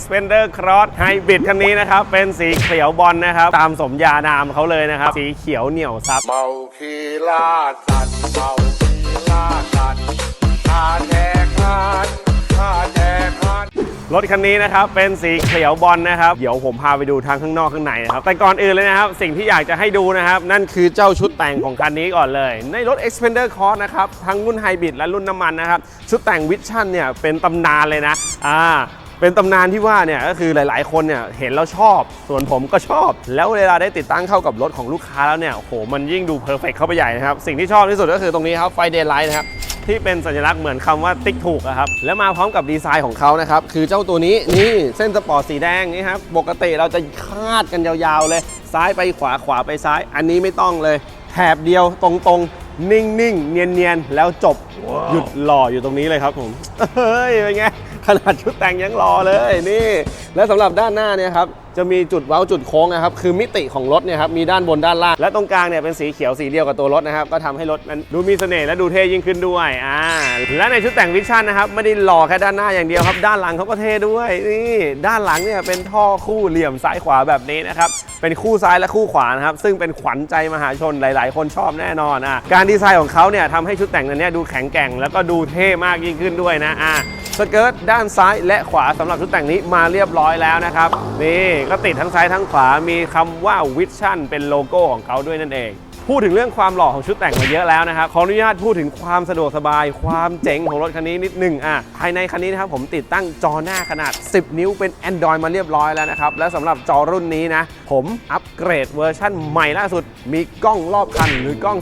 Xpander Cross Hybrid คันนี้นะครับ เป็นสีเขียวบอลนะครับ ตามสมญานามเขาเลยนะครับ สีเขียวเหนียวซับเมาคีล่าสัตว์เมาคีล่าสัตว์ข้าแท้คานข้าแท้คานรถคันนี้นะครับเป็นสีเขียวบอลนะครับ เดี๋ยวผมพาไปดูทางข้างนอกข้างในนะครับ แต่ก่อนอื่นเลยนะครับ สิ่งที่อยากจะให้ดูนะครับ นั่นคือเจ้าชุดแต่งของคันนี้ก่อนเลย ในรถ Xpander Cross นะครับ ทั้งรุ่นไฮบริดและรุ่นน้ำมันนะครับ ชุดแต่งวิชั่นเนี่ยเป็นตำนานเลยนะอ่า เป็นตำนานที่ว่าเนี่ยก็คือหลาย ๆ คนเนี่ยเห็นแล้วชอบ ส่วนผมก็ชอบ แล้วเวลาได้ติดตั้งเข้ากับรถของลูกค้าแล้วเนี่ยโอ้โหมันยิ่งดูเพอร์เฟกเข้าไปใหญ่นะครับ สิ่งที่ชอบที่สุดก็คือตรงนี้ครับไฟเดย์ไลท์นะครับที่เป็นสัญลักษณ์เหมือนคำว่าติ๊กถูกอะครับแล้วมาพร้อมกับดีไซน์ของเขานะครับคือเจ้าตัวนี้นี่เส้นสปอร์ตสีแดงนี่ครับปกติเราจะคาดกันยาวๆเลย ซ้ายไปขวาขวาไปซ้าย อันนี้ไม่ต้องเลยแถบเดียวตรงๆ นิ่งๆ เนียนๆ แล้วจบหยุดหล่ออยู่ตรงนี้เลยครับผมเฮ้ยเป็นไง ขนาดชุดแต่งยังรอเลยนี่ และสำหรับด้านหน้าเนี่ยครับจะมีจุดเว้าจุดโค้งนะครับคือมิติของรถเนี่ยครับมีด้านบนด้านล่าง และตรงกลางเนี่ยเป็นสีเขียวสีเดียวกับตัวรถนะครับก็ทำให้รถนั้นดูมีเสน่ห์และดูเท่ยิ่งขึ้นด้วยอ่าและในชุดแต่งวิชั่นนะครับไม่ได้หล่อแค่ด้านหน้าอย่างเดียวครับ ด้านหลังเขาก็เท่ด้วยนี่ด้านหลังเนี่ยเป็นท่อคู่เหลี่ยมซ้ายขวาแบบนี้นะครับเป็นคู่ซ้ายและคู่ขวานะครับซึ่งเป็นขวัญใจมหาชนหลาย ๆ คนชอบแน่นอนอะการดีไซน์ของเขาเนี่ยทำให้ชุดแต่งนั้นเนี่ยดูแข็งแกร่งแล้วก็ดูเท่มากยิ่งขึ้นด้วยนะอะสเกิร์ตด้านซ้ายและขวาสำหรับชุดแต่งนี้มาเรียบร้อยแล้วนะครับนี่ก็ติดทั้งซ้ายทั้งขวามีคำว่าวิชั่นเป็นโลโก้ของเขาด้วยนั่นเอง พูดถึงเรื่องความหล่อของชุดแต่งมาเยอะแล้วนะครับขออนุญาตพูดถึงความสะดวกสบาย ความเจ๋งของรถคันนี้นิดหนึ่งอะภายในคันนี้นะครับผมติดตั้งจอหน้าขนาด 10 นิ้วเป็น Android มาเรียบร้อยแล้วนะครับและสำหรับจอรุ่นนี้นะผมอัปเกรดเวอร์ชั่นใหม่ล่าสุด มีกล้องรอบคันหรือกล้อง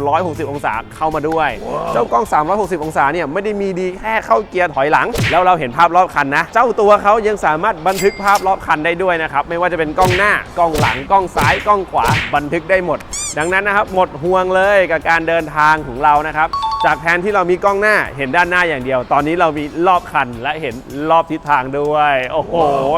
360 องศาเข้ามาด้วย เจ้ากล้อง 360 องศาเนี่ยไม่ได้มีดีแค่เข้าเกียร์ถอยหลัง แล้วเราเห็นภาพรอบคันนะ เจ้าตัวเขายังสามารถบันทึกภาพรอบคันได้ด้วยนะครับไม่ว่าจะเป็นกล้องหน้ากล้องหลังกล้องซ้ายกล้องขวาบันทึกได้หมด ดังนั้นนะครับหมดห่วงเลยกับการเดินทางของเรานะครับ จากแทนที่เรามีกล้องหน้าเห็นด้านหน้าอย่างเดียว ตอนนี้เรามีรอบคันและเห็นรอบทิศทางด้วย โอ้โห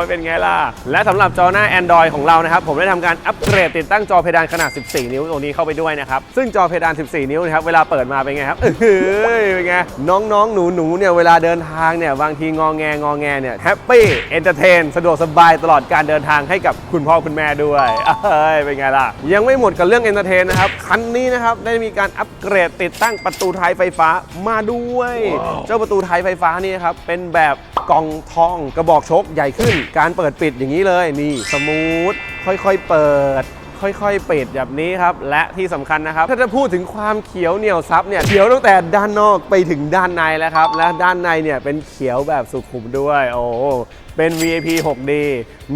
เป็นไงล่ะ และสำหรับจอหน้า Android ของเรานะครับ ผมได้ทำการอัปเกรดติดตั้งจอเพดานขนาด 14 นิ้วตัวนี้เข้าไปด้วยนะครับ ซึ่งจอเพดาน 14 นิ้วนะครับ เวลาเปิดมาเป็นไงครับเอ้ยเป็นไง น้องๆ หนูๆ เนี่ย เวลาเดินทางเนี่ย บางทีงอแงงอแงเนี่ยแฮปปี้เอนเตอร์เทนสะดวกสบายตลอดการเดินทางให้กับคุณพ่อคุณแม่ด้วยเอ้ยเป็นไงล่ะยังไม่หมดกับเรื่องเอนเตอร์เทนนะครับคันนี้นะครับได้มีการอัปเกรดติดตั้งประตูท้ายไฟฟ้ามาด้วย เจ้าประตูท้ายไฟฟ้านี่นะครับเป็นแบบกล่องทองกระบอกโชคใหญ่ขึ้น การเปิดปิดอย่างนี้เลยนี่สมูทค่อยๆเปิด ค่อยๆ ปิดแบบนี้ครับ และที่สำคัญนะครับ ถ้าจะพูดถึงความเขียวเหนียวซับเนี่ยเขียวตั้งแต่ด้านนอกไปถึงด้านในแล้วครับ และด้านในเนี่ยเป็นเขียวแบบสุขุมด้วยโอ้เป็น VIP 6D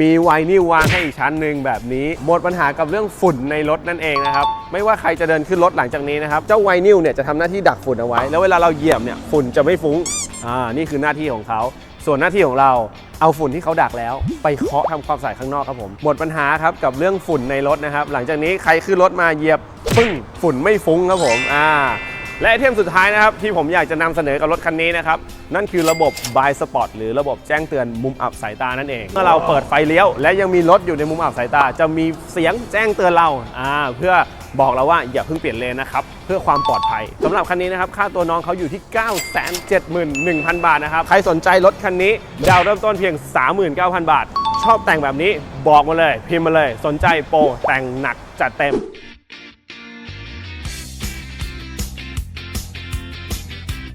มีไวนิลวางให้อีกชั้นหนึ่งแบบนี้ หมดปัญหากับเรื่องฝุ่นในรถนั่นเองนะครับ ไม่ว่าใครจะเดินขึ้นรถหลังจากนี้นะครับ เจ้าไวนิลเนี่ยจะทำหน้าที่ดักฝุ่นเอาไว้ แล้วเวลาเราเหยียบเนี่ยฝุ่นจะไม่ฟุ้งอ่านี่คือหน้าที่ของเขา ส่วนหน้าที่ของเรา เอาฝุ่นที่เขาดักแล้ว ไปเคาะทำความสะอาดข้างนอกครับผมหมดปัญหาครับกับเรื่องฝุ่นในรถนะครับ หลังจากนี้ใครขึ้นรถมาเหยียบปึ้งฝุ่นไม่ฟุ้งครับผมอ่า และไอเทมสุดท้ายนะครับที่ผมอยากจะนำเสนอกับรถคันนี้นะครับนั่นคือระบบ by spot หรือระบบแจ้งเตือนมุมอับสายตานั่นเอง เมื่อเราเปิดไฟเลี้ยว และยังมีรถอยู่ในมุมอับสายตา จะมีเสียงแจ้งเตือนเราอ่าเพื่อบอกเราว่าอย่าเพิ่งเปลี่ยนเลนนะครับเพื่อความปลอดภัยสำหรับคันนี้นะครับค่าตัวน้องเขาอยู่ที่ 971,000 บาทนะครับใครสนใจรถคันนี้ดาวเริ่มต้นเพียง 39,000 บาท ชอบแต่งแบบนี้บอกมาเลย พิมพ์มาเลย สนใจโปรแต่งหนักจัดเต็ม